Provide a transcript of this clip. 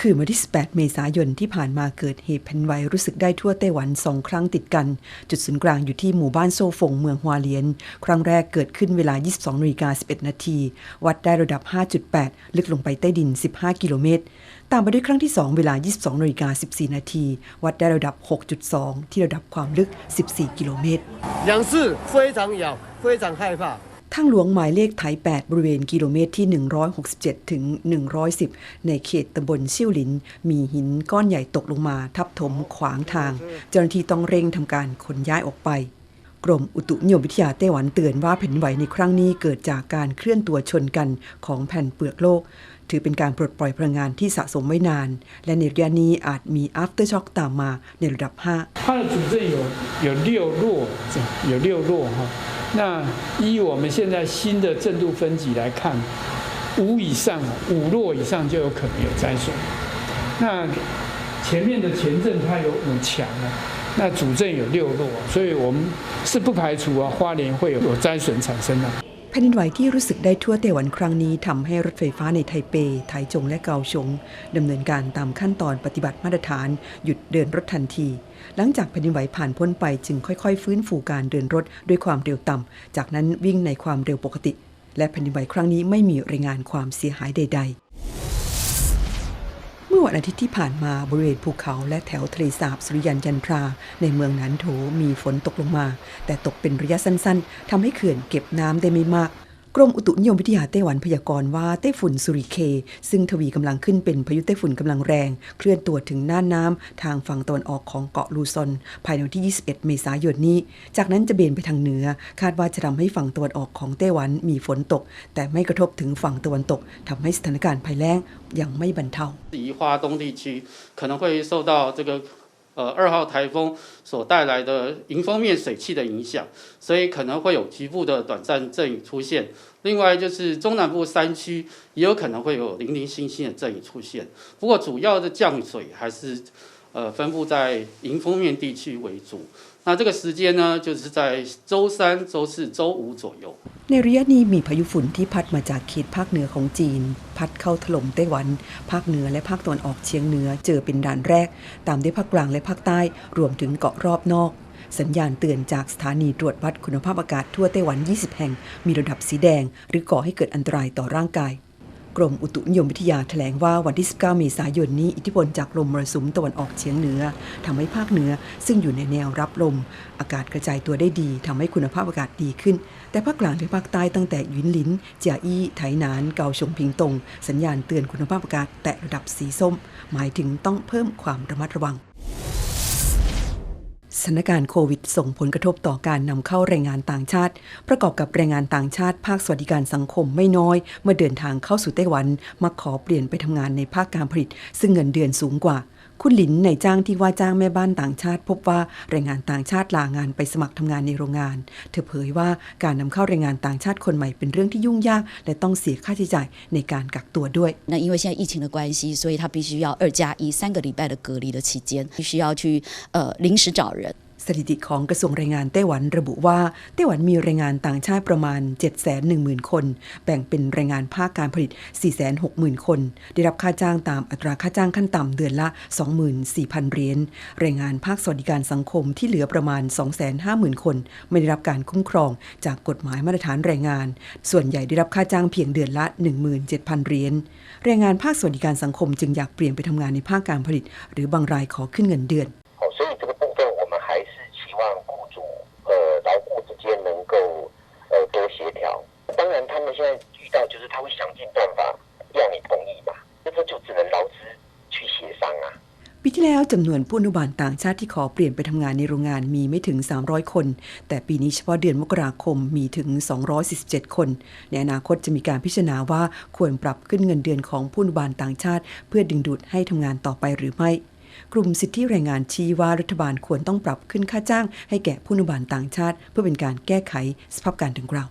คืนวันที่ 18 เมษายนที่ผ่านมาเกิดเหตุแผ่นดินไหวรู้สึกได้ทั่วไต้หวันสองครั้งติดกัน จุดศูนย์กลางอยู่ที่หมู่บ้านโซฟงเมืองฮวาเลียน ครั้งแรกเกิดขึ้นเวลา 22นาฬิกา11 นาที วัดได้ระดับ 5.8 ลึกลงไปใต้ดิน 15 กิโลเมตร ตามมาด้วยครั้งที่ 2 เวลา 22นาฬิกา14 นาที วัดได้ระดับ 6.2 ที่ระดับความลึก 14 กิโลเมตร 两市非常摇，非常害怕。 ทางหลวงหมายเลขไถ8 บริเวณกิโลเมตรที่ 167 ถึง 110 ในเขตตำบลชิ่วหลิน มีหินก้อนใหญ่ตกลงมาทับถมขวางทาง เจ้าหน้าที่ต้องเร่งทำการขนย้ายออกไป กรมอุตุนิยมวิทยาไต้หวันเตือนว่าแผ่นดินไหวในครั้งนี้เกิดจากการเคลื่อนตัวชนกันของแผ่นเปลือกโลก ถือเป็นการปลดปล่อยพลังงานที่สะสมไว้นาน และในระยะนี้อาจมี after shock ตามมาในระดับ 5 它的主阵有有六弱，有六弱哈。那依我们现在新的震度分级来看，五以上、五弱以上就有可能有灾损。那前面的前阵它有五强啊， 那主阵有六弱，所以我们是不排除啊花莲会有有灾损产生的。 แผ่นดินไหวที่รู้สึกได้ทั่วไต้หวันครั้งนี้ทำให้รถไฟฟ้าในไทเป ไถจงและเกาชงดำเนินการตามขั้นตอนปฏิบัติมาตรฐาน หยุดเดินรถทันที หลังจากแผ่นดินไหวผ่านพ้นไปจึงค่อยๆ ฟื้นฟูการเดินรถด้วยความเร็วต่ำ จากนั้นวิ่งในความเร็วปกติ และแผ่นดินไหวครั้งนี้ไม่มีรายงานความเสียหายใด ๆ เมื่ อวันอาทิตย์ที่ผ่านมาบริเวณภูเขาและแถวทะเลสาบสุริยันจันทรา ในเมืองนันโถมีฝนตกลงมา แต่ตกเป็นระยะสั้นๆทำให้เขื่อนเก็บน้ำได้ไม่มาก กรมอุตุนิยมวิทยาไต้หวันพยากรณ์ว่าไต้ฝุ่นสุริเค ซึ่งทวีกำลังขึ้นเป็นพายุไต้ฝุ่นกำลังแรง เคลื่อนตัวถึงน่านน้ำทางฝั่งตะวันออกของเกาะลูซอน ภายในวันที่ 21 เมษายนนี้ จากนั้นจะเบนไปทางเหนือ คาดว่าจะทำให้ฝั่งตะวันออกของไต้หวันมีฝนตก แต่ไม่กระทบถึงฝั่งตะวันตกทำให้สถานการณ์ภัยแล้งยังไม่บรรเทา 宜花东地区可能会受到这个 呃二号台风所带来的迎风面水汽的影响，所以可能会有局部的短暂阵雨出现。另外就是中南部山区也有可能会有零零星星的阵雨出现，不过主要的降水还是呃分布在迎风面地区为主。那这个时间呢，就是在周三、周四、周五左右。 ในระยะนี้มีพายุฝุ่นที่พัดมาจากเขตภาคเหนือของจีน พัดเข้าถล่มไต้หวัน ภาคเหนือและภาคตะวันออกเฉียงเหนือเจอเป็นด่านแรก ตามด้วยภาคกลางและภาคใต้รวมถึงเกาะรอบนอก สัญญาณเตือนจากสถานีตรวจวัดคุณภาพอากาศทั่วไต้หวัน 20 แห่ง มีระดับสีแดง หรือก่อให้เกิดอันตรายต่อร่างกาย กรมอุตุนิยมวิทยาแถลงว่าวันที่ 19 เมษายนนี้ อิทธิพลจากลมมรสุมตะวันออกเฉียงเหนือทำให้ภาคเหนือ ซึ่งอยู่ในแนวรับลม อากาศกระจายตัวได้ดีทำให้คุณภาพอากาศดีขึ้น แต่ภาคกลางและภาคใต้ตั้งแต่ยินลินเจียอี้ไถหนาน เกาชงพิงตง สัญญาณเตือนคุณภาพอากาศแตะระดับสีส้ม หมายถึงต้องเพิ่มความระมัดระวัง สถานการณ์โควิด ส่งผลกระทบต่อการนำเข้าแรงงานต่างชาติ ประกอบกับแรงงานต่างชาติ ภาคสวัสดิการสังคมไม่น้อย เมื่อเดินทางเข้าสู่ไต้หวันมาขอเปลี่ยนไปทำงานในภาคการผลิต ซึ่งเงินเดือนสูงกว่า คุณหลินในายจ้างที่ว่าจ้างแม่บ้านต่างชาติ พบว่าแรงงานต่างชาติลางานไปสมัครทำงานในโรงงาน เธอเผยว่าการนำเข้าแรงงานต่างชาติคนใหม่เป็นเรื่องที่ยุ่งยาก และต้องเสียค่าใช้จ่ายในการกักตัวด้วย 那因为现在疫情的关系，所以他必须要二加一三个礼拜的隔离的期间，必须要去呃临时找人。 สถิติของกระทรวงแรงงานไต้หวันระบุว่า ไต้หวันมีแรงงานต่างชาติประมาณ 710,000 คน แบ่งเป็นแรงงานภาคการผลิต 460,000 คน ได้รับค่าจ้างตามอัตราค่าจ้างขั้นต่ำเดือนละ 24,000 เหรียญแรงงานภาคสวัสดิการสังคมที่เหลือประมาณ 250,000 คน ไม่ได้รับการคุ้มครองจากกฎหมายมาตรฐานแรงงาน ส่วนใหญ่ได้รับค่าจ้างเพียงเดือนละ 17,000 เหรียญแรงงานภาคสวัสดิการสังคมจึงอยากเปลี่ยนไปทำงานในภาคการผลิต หรือบางรายขอขึ้นเงินเดือน 们现在遇到就是他会想尽办法要你同意嘛，那这就只能劳资去协商啊。 ปีที่แล้วจำนวนผู้อนุบาลต่างชาติที่ขอเปลี่ยนไปทำงานในโรงงานมีไม่ถึง 300 คน แต่ปีนี้เฉพาะเดือนมกราคมมีถึง 247 คน ในอนาคตจะมีการพิจารณาว่าควรปรับขึ้นเงินเดือนของผู้อนุบาลต่างชาติ เพื่อดึงดูดให้ทำงานต่อไปหรือไม่ กลุ่มสิทธิแรงงานชี้ว่ารัฐบาลควรต้องปรับขึ้นค่าจ้างให้แก่ผู้อนุบาลต่างชาติ เพื่อเป็นการแก้ไขสภาพการดังกล่าว